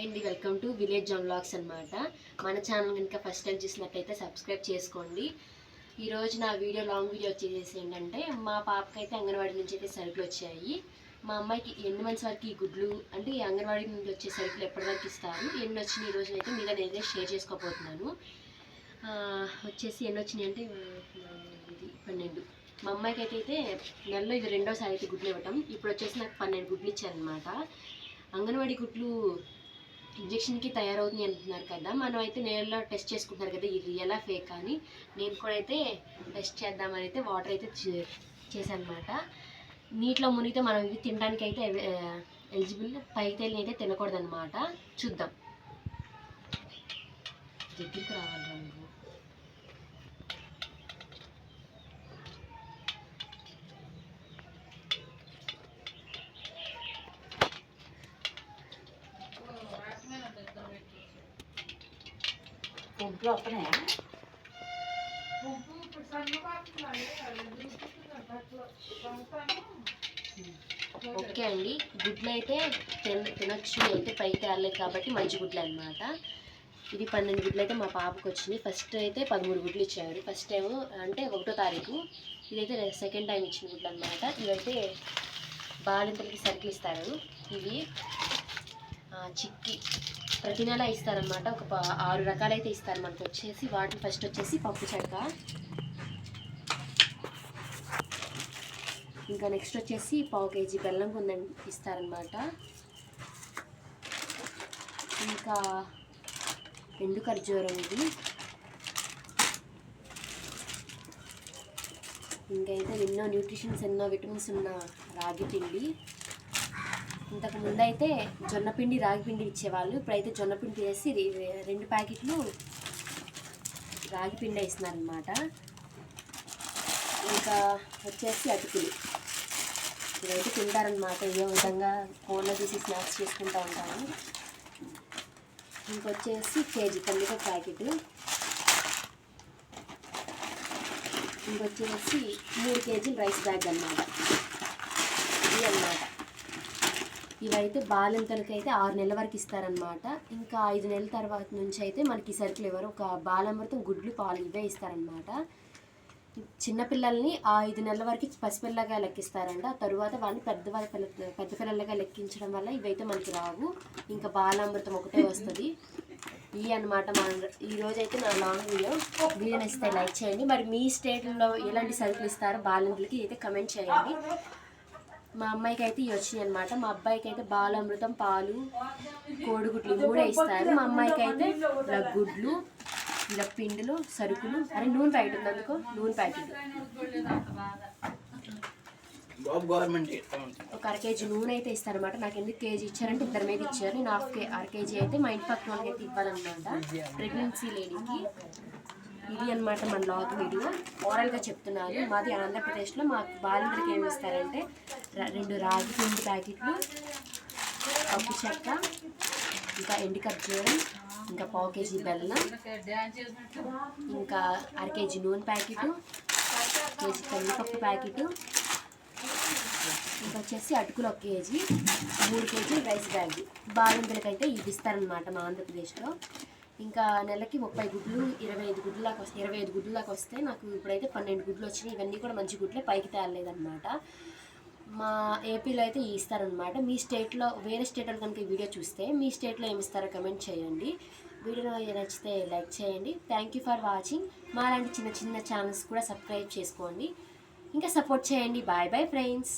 Hi అండి welcome to village zone blogs అనమాట మన ఛానల్ కనుక ఫస్ట్ టైం చూసినట్లయితే సబ్స్క్రైబ్ చేసుకోండి. ఈరోజు నా వీడియో లాంగ్ వీడియో వచ్చేసి ఏంటంటే మా పాపకి అయితే అంగన్వాడీ నుంచి అయితే సరుకులు వచ్చాయి. మా అమ్మాయికి ఎన్ని మంత్స్ వరకు ఈ గుడ్లు అంటే ఈ అంగన్వాడీ నుండి వచ్చే సరుకులు ఎప్పటి వరకు ఇస్తారు? ఎన్ని వచ్చినాయి ఈ రోజు అయితే మీతో నేనైతే షేర్ చేసుకోబోతున్నాను. వచ్చేసి ఎన్ని వచ్చినాయి అంటే ఇది పన్నెండు. మా అమ్మాయికి అయితే అయితే నెలలో ఇది రెండోసారి అయితే గుడ్లు ఇవ్వటం. ఇప్పుడు వచ్చేసి నాకు పన్నెండు గుడ్లు ఇచ్చారనమాట అంగన్వాడీ గుడ్లు ఇంజెక్షన్కి తయారవుతుంది అంటున్నారు కదా మనం అయితే నేలలో టెస్ట్ చేసుకుంటున్నారు కదా ఇది రియలా ఫేక్ అని. నేను కూడా అయితే టెస్ట్ చేద్దామని అయితే వాటర్ అయితే చేశాను అనమాట నీటిలో మునిగితే మనం ఇవి తినడానికి అయితే ఎలిజిబుల్ పైతేలిని అయితే తినకూడదు అనమాట చూద్దాం. దగ్గరికి రావాలి నువ్వు. వస్తున్నాయా ఓకే అండి. గుడ్లు అయితే తిన తినొచ్చు. అయితే పైకి తేలలేదు కాబట్టి మంచి గుడ్లు అనమాట ఇది పన్నెండు గుడ్లు అయితే మా పాపకు వచ్చినాయి ఫస్ట్ అయితే పదమూడు గుడ్లు ఇచ్చారు. ఫస్ట్ టైం అంటే ఒకటో తారీఖు. ఇదైతే సెకండ్ టైం ఇచ్చిన గుడ్లు అనమాట ఇవైతే బాలింతలకి సరుకులు ఇస్తారు. ఇవి చిక్కి. ప్రతి నెల ఇస్తారనమాట ఒక ఆరు రకాలైతే ఇస్తారు మనకు వచ్చేసి. వాటిని ఫస్ట్ వచ్చేసి పప్పు చెక్క. ఇంకా నెక్స్ట్ వచ్చేసి పావు కేజీ బెల్లం కొందని ఇస్తారనమాట ఇంకా ఎండు ఖర్జూరం ఇది. ఇంకైతే అయితే ఎన్నో న్యూట్రిషన్స్ ఎన్నో విటమిన్స్ ఉన్న రాగి పిండి. ఇంతకు ముందు అయితే జొన్నపిండి రాగిపిండి ఇచ్చేవాళ్ళు. ఇప్పుడైతే జొన్నపిండి వేసి రెండు ప్యాకెట్లు రాగిపిండి వేస్తున్నారనమాట ఇంకా వచ్చేసి అటుకులు. ఇవైతే తింటారనమాట ఏ విధంగా ఫోన్లో తీసి స్నాక్స్ చేసుకుంటూ ఉంటాము ఇంకొచ్చేసి కేజీ కందిక ప్యాకెట్. ఇంకొచ్చేసి మూడు కేజీలు రైస్ బ్యాగ్ అన్నమాట. ఇది అన్నమాట ఇవైతే బాలింతలకి అయితే ఆరు నెలల వరకు ఇస్తారనమాట ఇంకా ఐదు నెలల తర్వాత నుంచి అయితే మనకి సరుకులు ఎవరు ఒక బాలామృతం గుడ్లు పాలు ఇవే ఇస్తారనమాట చిన్నపిల్లల్ని ఆ ఐదు నెలల వరకు పసిపిల్లగా లెక్కిస్తారంట. ఆ తరువాత వాళ్ళని పెద్ద పిల్ల పెద్ద పిల్లలుగా లెక్కించడం వల్ల ఇవైతే మనకి రావు. ఇంకా బాలామృతం ఒకటే వస్తుంది. ఈ అనమాట మన ఈరోజు అయితే నా లాంగ్ వీడియో. వీడియో నచ్చితే లైక్ చేయండి. మరి మీ స్టేట్లో ఎలాంటి సరుకులు ఇస్తారో బాలింతలకి అయితే కమెంట్ చేయండి. మా అమ్మాయికి అయితే ఇవి వచ్చినాయి అనమాట మా అబ్బాయికి అయితే బాలామృతం పాలు కోడిగుడ్లు కూడా ఇస్తారు. మా అమ్మాయికి అయితే ఇలా గుడ్లు ఇలా పిండిలు సరుకులు. అరే నూనె ప్యాకెట్ ఉంది అందుకో నూనె ప్యాకెట్. ఒక అర కేజీ నూనె అయితే ఇస్తారనమాట నాకు ఎందుకు కేజీ ఇచ్చారంటే ఇద్దరి మీద ఇచ్చారు. నేను హాఫ్ కే అర కేజీ అయితే మా ఇంటి పక్కన వాళ్ళకి అయితే ఇవ్వాలన్నమాట. ప్రెగ్నెన్సీ లేడీకి. ఇది అన్నమాట మన లాగ్ వీడియో. ఓరల్గా చెప్తున్నారు. మాది ఆంధ్రప్రదేశ్లో మాకు బాలింతలకి ఏమి ఇస్తారంటే రెండు రాగి పిండి ప్యాకెట్లు పప్పు చెక్క ఇంకా ఎండు ఖర్జూరం ఇంకా పావు కేజీ బెల్లం ఇంకా అర కేజీ నూనె ప్యాకెట్ కేజీ కందిపప్పు ప్యాకెట్ ఇంకా వచ్చేసి అటుకులు ఒక కేజీ మూడు కేజీ రైస్ బ్యాగ్. బాలింతలకి అయితే ఇది ఇస్తారనమాట మా ఆంధ్రప్రదేశ్లో. ఇంకా నెలకి ముప్పై గుడ్లు ఇరవై ఐదు గుడ్లు దాకా వస్తాయి ఇరవై ఐదు గుడ్లు దాకా వస్తే నాకు ఇప్పుడైతే పన్నెండు గుడ్లు వచ్చినాయి. ఇవన్నీ కూడా మంచి గుడ్లే పైకి తేలలేదన్నమాట. మా ఏపీలో అయితే ఇస్తారనమాట మీ స్టేట్లో వేరే స్టేట్లో కనుక ఈ వీడియో చూస్తే మీ స్టేట్లో ఏమి ఇస్తారో కమెంట్ చేయండి. వీడియో నచ్చితే లైక్ చేయండి. థ్యాంక్ యూ ఫర్ వాచింగ్ మా లాంటి చిన్న చిన్న ఛానల్స్ కూడా సబ్స్క్రైబ్ చేసుకోండి. ఇంకా సపోర్ట్ చేయండి. Bye bye friends